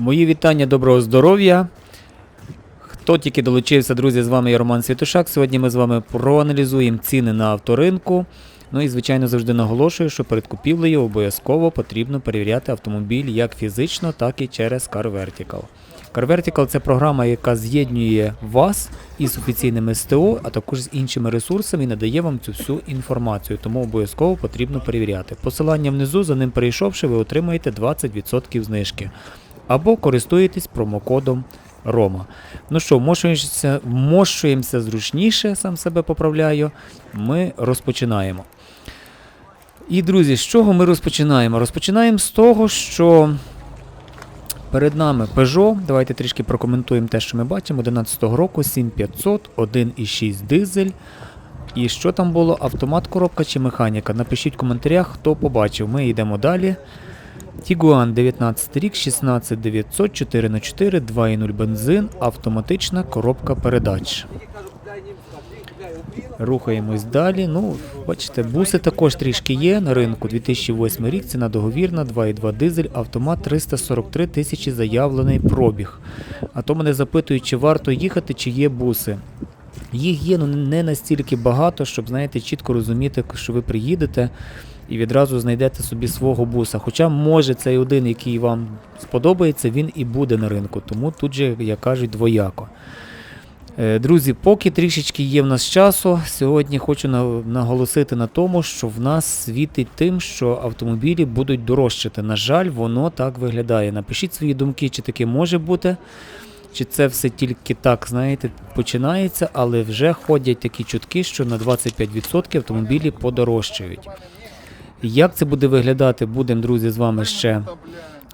Мої вітання, доброго здоров'я. Хто тільки долучився, друзі, з вами я Роман Святошак. Сьогодні ми з вами проаналізуємо ціни на авторинку. Ну і, звичайно, завжди наголошую, що перед купівлею обов'язково потрібно перевіряти автомобіль як фізично, так і через Car Vertical. Car Vertical – це програма, яка з'єднує вас із офіційними СТО, а також з іншими ресурсами і надає вам цю всю інформацію, тому обов'язково потрібно перевіряти. Посилання внизу, за ним перейшовши, ви отримаєте 20% знижки або користуєтесь промокодом Рома. Ну що, вмощуємося, вмощуємося зручніше, сам себе поправляю. Ми розпочинаємо. І, друзі, з чого ми розпочинаємо? Розпочинаємо з того, що перед нами Peugeot. Давайте трішки прокоментуємо те, що ми бачимо. 11-го року 7500, 1,6 дизель. І що там було? Автомат, коробка чи механіка? Напишіть в коментарях, хто побачив. Ми йдемо далі. Tiguan 19 рік, 16900, 4 х 4 2.0 бензин, автоматична коробка передач. Рухаємось далі. Ну, бачите, буси також трішки є на ринку. 2008 рік, ціна договірна, 2.2 дизель, автомат 343 тисячі заявлений пробіг. А то мене запитують, чи варто їхати, чи є буси. Їх є ну, не настільки багато, щоб знаєте, чітко розуміти, що ви приїдете і відразу знайдете собі свого буса. Хоча, може, цей один, який вам сподобається, він і буде на ринку. Тому тут же, як кажуть, двояко. Е, Друзі, поки трішечки є в нас часу, сьогодні хочу наголосити на тому, що в нас світить тим, що автомобілі будуть дорожчати. На жаль, воно так виглядає. Напишіть свої думки, чи таке може бути, чи це все тільки так, знаєте, починається, але вже ходять такі чутки, що на 25% автомобілі подорожчають. Як це буде виглядати, будемо, друзі, з вами ще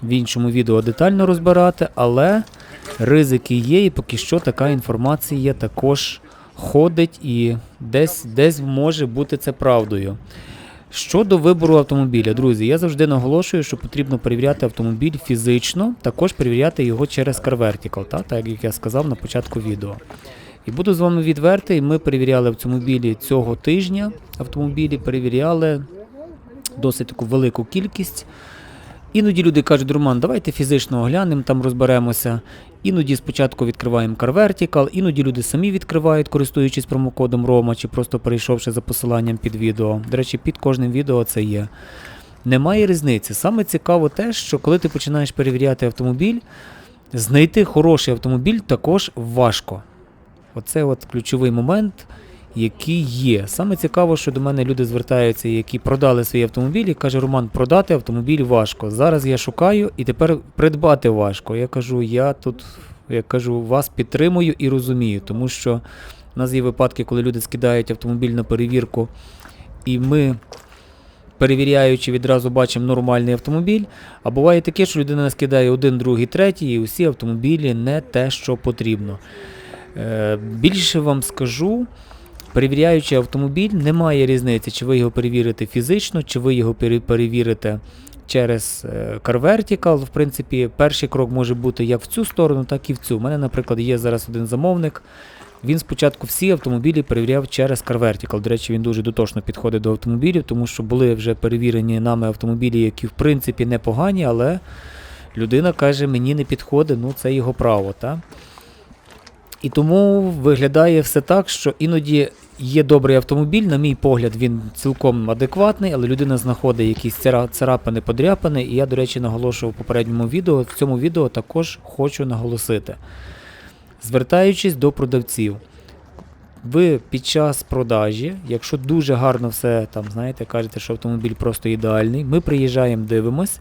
в іншому відео детально розбирати, але ризики є, і поки що така інформація також ходить і десь, десь може бути це правдою. Щодо вибору автомобіля, друзі, я завжди наголошую, що потрібно перевіряти автомобіль фізично, також перевіряти його через Car Vertical, та, так як я сказав на початку відео. І буду з вами відвертий. Ми перевіряли автомобілі цього тижня. Автомобілі перевіряли досить таку велику кількість. Іноді люди кажуть, Роман, давайте фізично оглянемо, там розберемося. Іноді спочатку відкриваємо Car Vertical, іноді люди самі відкривають, користуючись промокодом Рома чи просто перейшовши за посиланням під відео. До речі, під кожним відео це є. Немає різниці. Саме цікаво те, що коли ти починаєш перевіряти автомобіль, знайти хороший автомобіль також важко. Оце от ключовий момент, який є. Саме цікаво, що до мене люди звертаються, які продали свій автомобіль, і каже, Роман, продати автомобіль важко. Зараз я шукаю і тепер придбати важко. Я кажу, я тут я кажу, вас підтримую і розумію, тому що в нас є випадки, коли люди скидають автомобіль на перевірку, і ми. Перевіряючи, відразу бачимо нормальний автомобіль. А буває таке, що людина скидає один, другий, третій, і усі автомобілі не те, що потрібно. Е, більше вам скажу, перевіряючи автомобіль, немає різниці, чи ви його перевірите фізично, чи ви його перевірите через е, Car Vertical. В принципі, перший крок може бути як в цю сторону, так і в цю. У мене, наприклад, є зараз один замовник. Він спочатку всі автомобілі перевіряв через Car Vertical. До речі, він дуже дотошно підходить до автомобілів, тому що були вже перевірені нами автомобілі, які в принципі непогані, але людина каже, мені не підходить, ну це його право. Та? І тому виглядає все так, що іноді є добрий автомобіль, на мій погляд, він цілком адекватний, але людина знаходить якісь цара- царапини, подряпини. І я, до речі, наголошував в попередньому відео. В цьому відео також хочу наголосити. Звертаючись до продавців, ви під час продажі, якщо дуже гарно все там, знаєте, кажете, що автомобіль просто ідеальний, ми приїжджаємо, дивимось,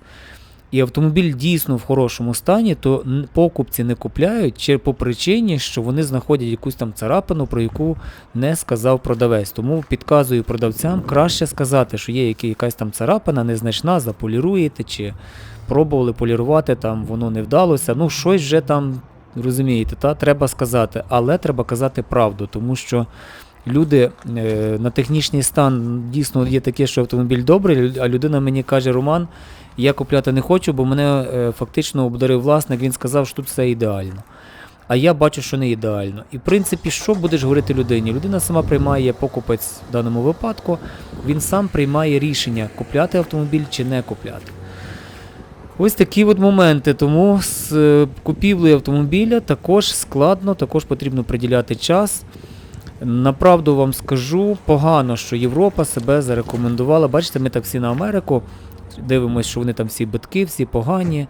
і автомобіль дійсно в хорошому стані, то покупці не купляють чи по причині, що вони знаходять якусь там царапину, про яку не сказав продавець. Тому підказую продавцям краще сказати, що є якась там царапина незначна, заполіруєте чи пробували полірувати, там воно не вдалося. Ну, щось вже там, розумієте, та, треба сказати, але треба казати правду, тому що. Люди е, на технічний стан дійсно є таке, що автомобіль добрий, а людина мені каже, Роман, я купляти не хочу, бо мене е, фактично обдарив власник, він сказав, що тут все ідеально. А я бачу, що не ідеально. І в принципі, що будеш говорити людині? Людина сама приймає покупець в даному випадку, він сам приймає рішення, купляти автомобіль чи не купляти. Ось такі от моменти. Тому з е, купівлею автомобіля також складно, також потрібно приділяти час. Направду вам скажу, погано, що Європа себе зарекомендувала. Бачите, ми так всі на Америку дивимося, що вони там всі битки, всі погані.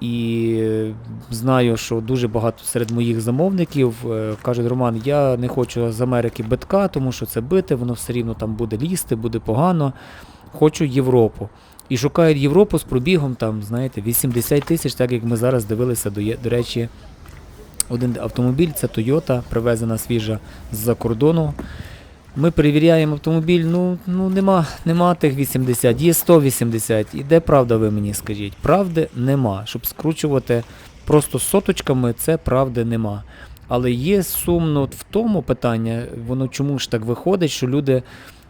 І знаю, що дуже багато серед моїх замовників е, кажуть, Роман, я не хочу з Америки битка, тому що це бите, воно все рівно там буде лізти, буде погано. Хочу Європу. І шукають Європу з пробігом, там, знаєте, 80 тисяч, так як ми зараз дивилися, до, до речі, один автомобіль, це Toyota, привезена свіжа з-за кордону. Ми перевіряємо автомобіль, ну, ну нема, нема тих 80, є 180. І де правда ви мені скажіть? Правди нема. Щоб скручувати просто соточками, це правди нема. Але є сумно в тому питання, воно чому ж так виходить, що люди,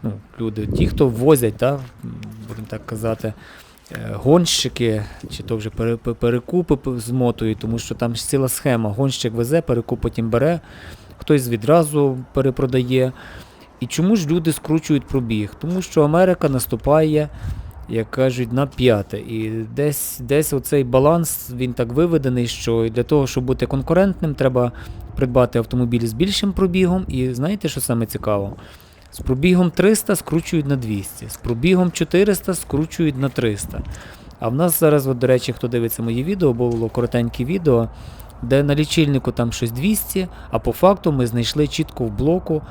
ну, люди, ті, хто возять, та, будемо так казати, е, гонщики, чи то вже перекупи змотують, тому що там ж ціла схема. Гонщик везе, перекуп потім бере, хтось відразу перепродає. І чому ж люди скручують пробіг? Тому що Америка наступає, як кажуть, на п'яте. І десь, десь оцей баланс він так виведений, що для того, щоб бути конкурентним, треба придбати автомобіль з більшим пробігом. І знаєте, що саме цікаво? З пробігом 300 скручують на 200, з пробігом 400 скручують на 300. А в нас зараз, от, до речі, хто дивиться мої відео, було коротеньке відео, де на лічильнику там щось 200, а по факту ми знайшли чітко в блоку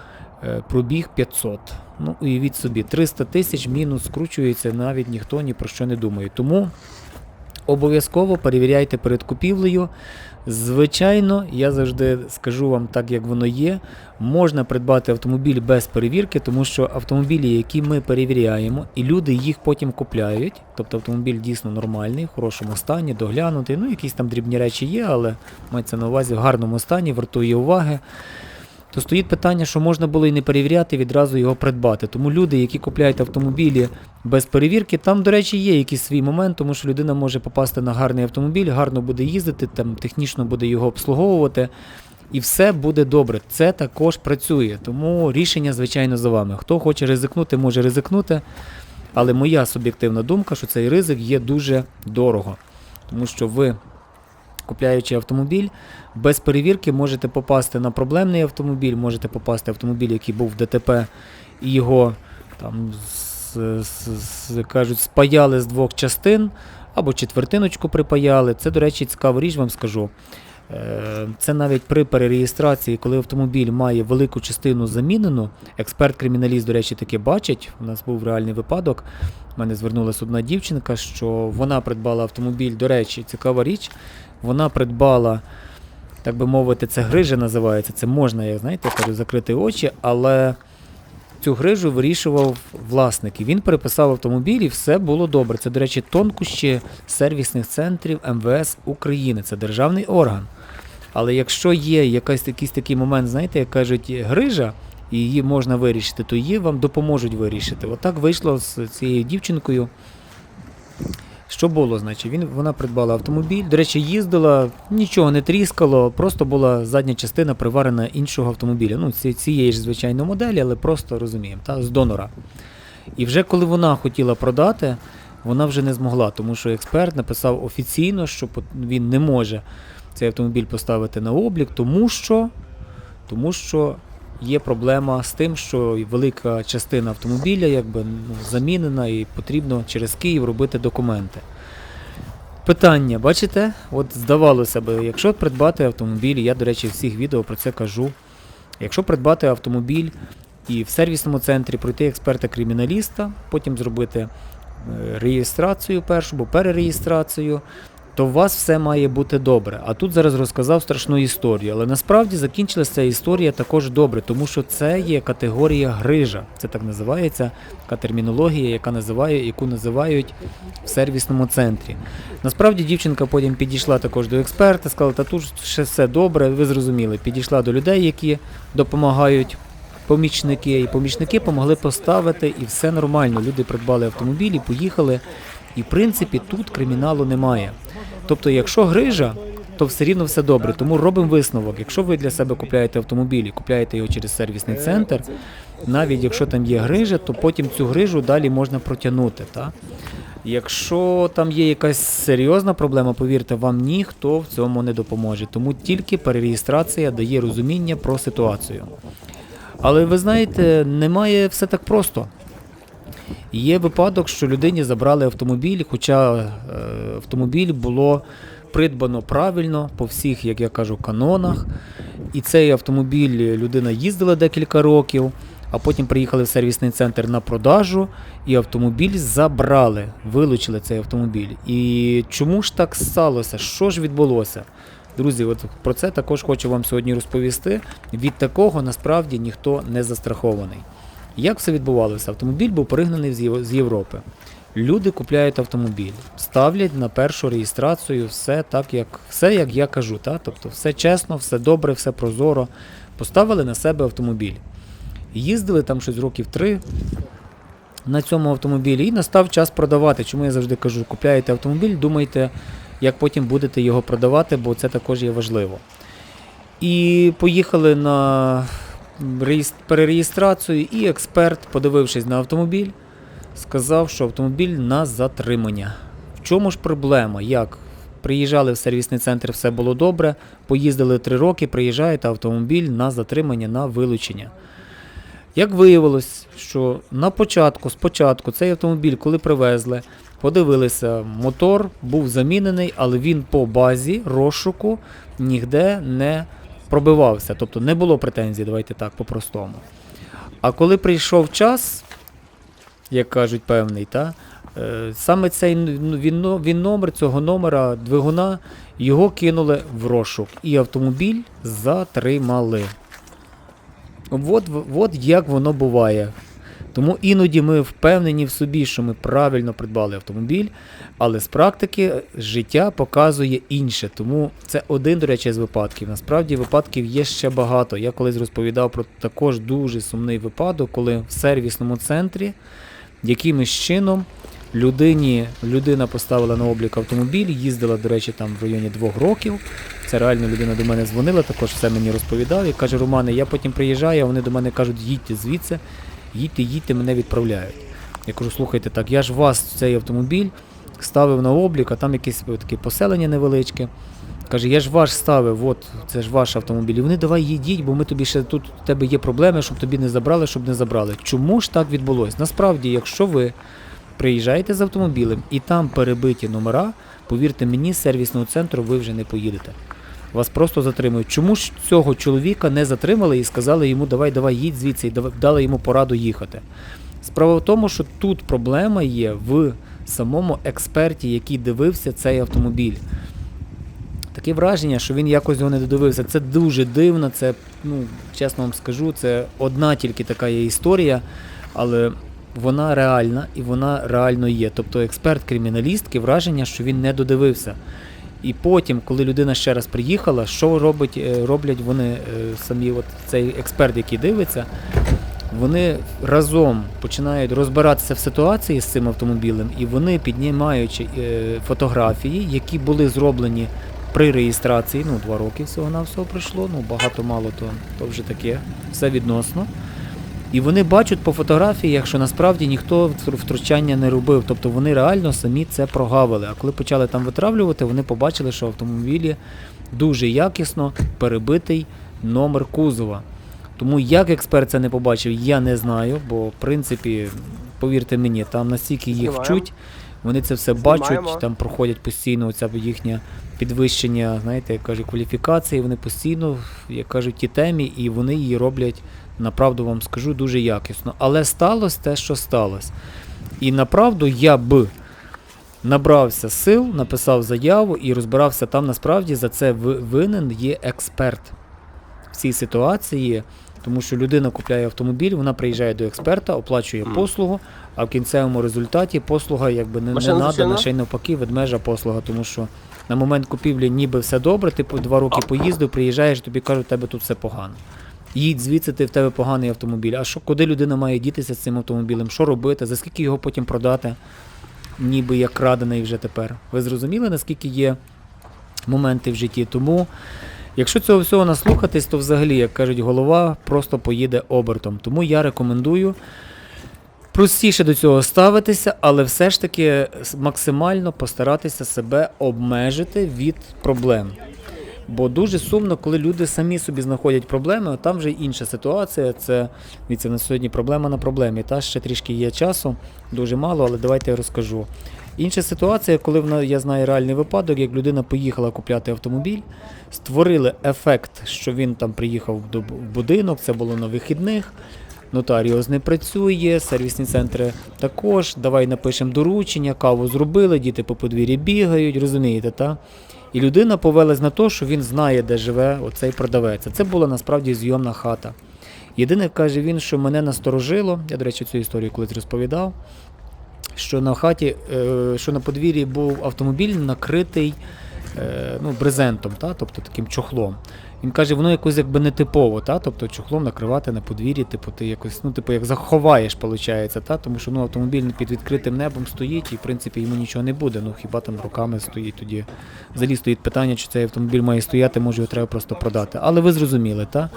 пробіг 500. Ну, уявіть собі, 300 тисяч мінус скручується, навіть ніхто ні про що не думає. Тому обов'язково перевіряйте перед купівлею. Звичайно, я завжди скажу вам так, як воно є. Можна придбати автомобіль без перевірки, тому що автомобілі, які ми перевіряємо, і люди їх потім купляють. Тобто автомобіль дійсно нормальний, в хорошому стані, доглянутий. Ну, якісь там дрібні речі є, але мається на увазі в гарному стані, вартує уваги. То стоїть питання, що можна було і не перевіряти, відразу його придбати. Тому люди, які купляють автомобілі без перевірки, там, до речі, є якийсь свій момент, тому що людина може попасти на гарний автомобіль, гарно буде їздити, там технічно буде його обслуговувати. І все буде добре. Це також працює. Тому рішення, звичайно, за вами. Хто хоче ризикнути, може ризикнути. Але моя суб'єктивна думка, що цей ризик є дуже дорого. Тому що ви, купляючи автомобіль, без перевірки можете попасти на проблемний автомобіль, можете попасти в автомобіль, який був в ДТП, і його там з, з, з- кажуть, спаяли з двох частин або четвертиночку припаяли. Це, до речі, цікава річ, вам скажу. Е, Це навіть при перереєстрації, коли автомобіль має велику частину замінену, експерт-криміналіст, до речі, таке бачить. У нас був реальний випадок. У мене звернулася одна дівчинка, що вона придбала автомобіль. До речі, цікава річ. Вона придбала, так би мовити, це грижа називається. Це можна, я знаєте, кажу, закрити очі, але цю грижу вирішував власник. І він переписав автомобіль, і все було добре. Це, до речі, тонкощі сервісних центрів МВС України. Це державний орган. Але якщо є якийсь, якийсь такий момент, знаєте, як кажуть, грижа, і її можна вирішити, то її вам допоможуть вирішити. Отак вийшло з цією дівчинкою. Що було, значить? Він, вона придбала автомобіль. До речі, їздила, нічого не тріскало, просто була задня частина приварена іншого автомобіля. Ну, ці- цієї ж звичайно моделі, але просто розуміємо, та, з донора. І вже коли вона хотіла продати, вона вже не змогла, тому що експерт написав офіційно, що він не може цей автомобіль поставити на облік, тому що, тому що є проблема з тим, що велика частина автомобіля якби, ну, замінена і потрібно через Київ робити документи. Питання, бачите? От здавалося б, якщо придбати автомобіль, я, до речі, всіх відео про це кажу. Якщо придбати автомобіль і в сервісному центрі пройти експерта-криміналіста, потім зробити е, реєстрацію першу, або перереєстрацію, то у вас все має бути добре. А тут зараз розказав страшну історію. Але насправді закінчилася ця історія також добре, тому що це є категорія грижа. Це так називається така термінологія, яка називає, яку називають в сервісному центрі. Насправді дівчинка потім підійшла також до експерта, сказала, та тут ще все добре, ви зрозуміли. Підійшла до людей, які допомагають. Помічники і помічники помогли поставити, і все нормально. Люди придбали автомобілі, поїхали. І в принципі тут криміналу немає. Тобто, якщо грижа, то все рівно все добре. Тому робимо висновок. Якщо ви для себе купляєте автомобіль і купляєте його через сервісний центр, навіть якщо там є грижа, то потім цю грижу далі можна протягнути. Та? Якщо там є якась серйозна проблема, повірте, вам ніхто в цьому не допоможе. Тому тільки перереєстрація дає розуміння про ситуацію. Але ви знаєте, немає все так просто. Є випадок, що людині забрали автомобіль, хоча е, автомобіль було придбано правильно по всіх, як я кажу, канонах. І цей автомобіль людина їздила декілька років, а потім приїхали в сервісний центр на продажу, і автомобіль забрали, вилучили цей автомобіль. І чому ж так сталося? Що ж відбулося? Друзі, от про це також хочу вам сьогодні розповісти. Від такого насправді ніхто не застрахований. Як все відбувалося? Автомобіль був пригнаний з Європи. Люди купляють автомобіль, ставлять на першу реєстрацію все так, як все, як я кажу. Та? Тобто все чесно, все добре, все прозоро. Поставили на себе автомобіль. Їздили там щось років три на цьому автомобілі і настав час продавати. Чому я завжди кажу, купляєте автомобіль, думайте, як потім будете його продавати, бо це також є важливо. І поїхали на перереєстрацію, і експерт, подивившись на автомобіль, сказав, що автомобіль на затримання. В чому ж проблема? Як? Приїжджали в сервісний центр, все було добре. Поїздили три роки, приїжджаєте автомобіль на затримання, на вилучення. Як виявилось, що на початку, спочатку, цей автомобіль, коли привезли, подивилися, мотор був замінений, але він по базі розшуку ніде не пробивався. Тобто не було претензій, давайте так, по-простому. А коли прийшов час, як кажуть, певний, та, е, саме цей ну, він, він номер цього номера двигуна його кинули в розшук. І автомобіль затримали. От, от як воно буває. Тому іноді ми впевнені в собі, що ми правильно придбали автомобіль, але з практики життя показує інше. Тому це один, до речі, з випадків. Насправді випадків є ще багато. Я колись розповідав про також дуже сумний випадок, коли в сервісному центрі якимось чином людині, людина поставила на облік автомобіль, їздила, до речі, там в районі двох років. Це реально людина до мене дзвонила, також все мені розповідав і каже: Романе, я потім приїжджаю, а вони до мене кажуть, їдьте звідси, їдьте, їдьте, мене відправляють. Я кажу, слухайте, так я ж вас цей автомобіль ставив на облік, а там якесь е, таке поселення невеличке. Каже, я ж ваш ставив, от це ж ваш автомобіль. І вони давай їдіть, бо ми тобі ще тут у тебе є проблеми, щоб тобі не забрали, щоб не забрали. Чому ж так відбулось? Насправді, якщо ви приїжджаєте з автомобілем і там перебиті номера, повірте мені, з сервісного центру ви вже не поїдете. Вас просто затримують. Чому ж цього чоловіка не затримали і сказали йому, давай, давай, їдь звідси, і дали йому пораду їхати? Справа в тому, що тут проблема є в самому експерті, який дивився цей автомобіль. Таке враження, що він якось його не додивився. Це дуже дивно, це, ну, чесно вам скажу, це одна тільки така є історія, але вона реальна і вона реально є. Тобто експерт-криміналіст, таке враження, що він не додивився. І потім, коли людина ще раз приїхала, що робить, е, роблять вони е, самі, от цей експерт, який дивиться, вони разом починають розбиратися в ситуації з цим автомобілем, і вони, піднімаючи е, фотографії, які були зроблені при реєстрації, ну, два роки всього на всього пройшло, ну багато мало, то, то вже таке, все відносно. І вони бачать по фотографіях, що насправді ніхто втручання не робив. Тобто вони реально самі це прогавили. А коли почали там витравлювати, вони побачили, що в автомобілі дуже якісно перебитий номер кузова. Тому як експерт це не побачив, я не знаю, бо в принципі, повірте мені, там настільки їх вчуть, вони це все бачать, там проходять постійно оця їхнє підвищення, знаєте, як кажуть, кваліфікації, вони постійно, як кажуть, ті темі, і вони її роблять, направду вам скажу, дуже якісно. Але сталося те, що сталося. І направду я б набрався сил, написав заяву і розбирався там насправді за це ви- винен є експерт в цій ситуації, тому що людина купляє автомобіль, вона приїжджає до експерта, оплачує послугу, а в кінцевому результаті послуга якби не, не Машина надана, ще й навпаки ведмежа послуга, тому що на момент купівлі ніби все добре, ти по два роки поїздив, приїжджаєш, тобі кажуть, у тебе тут все погано. Їдь звідси, ти в тебе поганий автомобіль. А що, куди людина має дітися з цим автомобілем? Що робити? За скільки його потім продати? Ніби як крадений вже тепер. Ви зрозуміли, наскільки є моменти в житті? Тому, якщо цього всього наслухатись, то взагалі, як кажуть, голова просто поїде обертом. Тому я рекомендую простіше до цього ставитися, але все ж таки максимально постаратися себе обмежити від проблем. Бо дуже сумно, коли люди самі собі знаходять проблеми, а там вже інша ситуація. Це дивіться, на сьогодні проблема на проблемі. Та ще трішки є часу, дуже мало, але давайте я розкажу. Інша ситуація, коли я знаю реальний випадок, як людина поїхала купляти автомобіль, створили ефект, що він там приїхав в будинок, це було на вихідних. Нотаріус не працює, сервісні центри також. Давай напишемо доручення, каву зробили, діти по подвір'ї бігають, розумієте, та? І людина повелась на те, що він знає, де живе оцей продавець. Це була насправді зйомна хата. Єдине, каже він, що мене насторожило, я, до речі, цю історію колись розповідав, що на хаті, е, що на подвір'ї був автомобіль накритий е, ну, брезентом, та? тобто таким чохлом. Він каже, воно якось якби нетипово, та? тобто чохлом накривати на подвір'ї, типу, ти якось, ну, типу, як заховаєш, виходить, та? тому що ну, автомобіль під відкритим небом стоїть і, в принципі, йому нічого не буде. Ну хіба там руками стоїть тоді. Взагалі стоїть питання, чи цей автомобіль має стояти, може його треба просто продати. Але ви зрозуміли, так?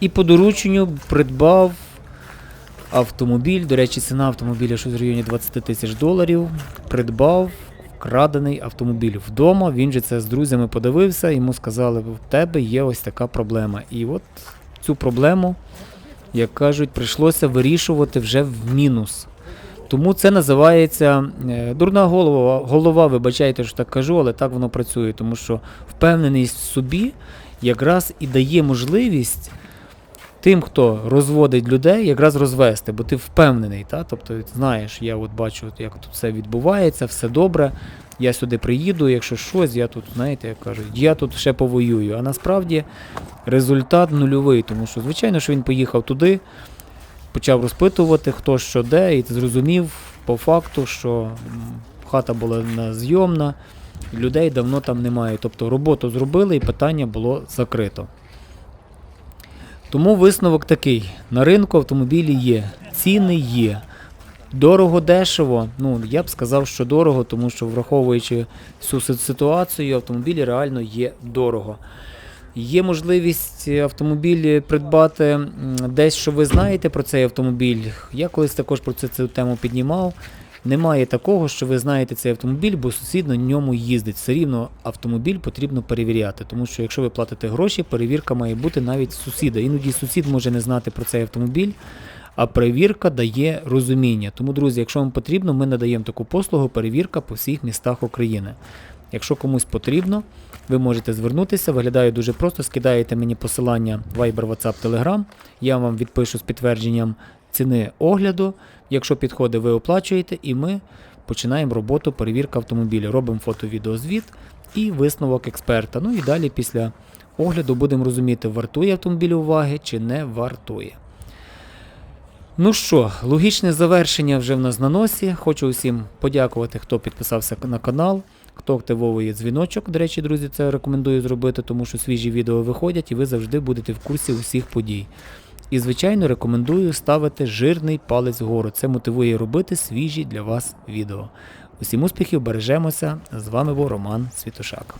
І по дорученню придбав автомобіль. До речі, ціна автомобіля щось в районі 20 тисяч доларів. Придбав вкрадений автомобіль вдома. Він же це з друзями подивився, йому сказали, в тебе є ось така проблема. І от цю проблему, як кажуть, прийшлося вирішувати вже в мінус. Тому це називається е, дурна голова, голова, вибачайте, що так кажу, але так воно працює, тому що впевненість в собі якраз і дає можливість тим, хто розводить людей, якраз розвести, бо ти впевнений, та? тобто знаєш, я от бачу, як тут все відбувається, все добре. Я сюди приїду, якщо щось, я тут, знаєте, як кажуть, я тут ще повоюю. А насправді результат нульовий, тому що, звичайно, що він поїхав туди, почав розпитувати, хто що де, і зрозумів по факту, що хата була не зйомна, людей давно там немає. Тобто роботу зробили і питання було закрито. Тому висновок такий: на ринку автомобілі є, ціни є. Дорого дешево. Ну, я б сказав, що дорого, тому що враховуючи всю ситуацію, автомобілі реально є дорого. Є можливість автомобіль придбати десь, що ви знаєте про цей автомобіль. Я колись також про це цю тему піднімав. Немає такого, що ви знаєте цей автомобіль, бо сусід на ньому їздить. Все рівно автомобіль потрібно перевіряти, тому що якщо ви платите гроші, перевірка має бути навіть сусіда. Іноді сусід може не знати про цей автомобіль, а перевірка дає розуміння. Тому, друзі, якщо вам потрібно, ми надаємо таку послугу перевірка по всіх містах України. Якщо комусь потрібно, ви можете звернутися. Виглядає дуже просто. Скидаєте мені посилання Viber, WhatsApp, Telegram. Я вам відпишу з підтвердженням ціни огляду. Якщо підходить, ви оплачуєте, і ми починаємо роботу перевірка автомобіля. Робимо фото-відеозвіт і висновок експерта. Ну і далі після огляду будемо розуміти, вартує автомобіль уваги чи не вартує. Ну що, логічне завершення вже в нас на носі. Хочу усім подякувати, хто підписався на канал, хто активовує дзвіночок. До речі, друзі, це рекомендую зробити, тому що свіжі відео виходять і ви завжди будете в курсі усіх подій. І, звичайно, рекомендую ставити жирний палець вгору. Це мотивує робити свіжі для вас відео. Усім успіхів, бережемося. З вами був Роман Світошак.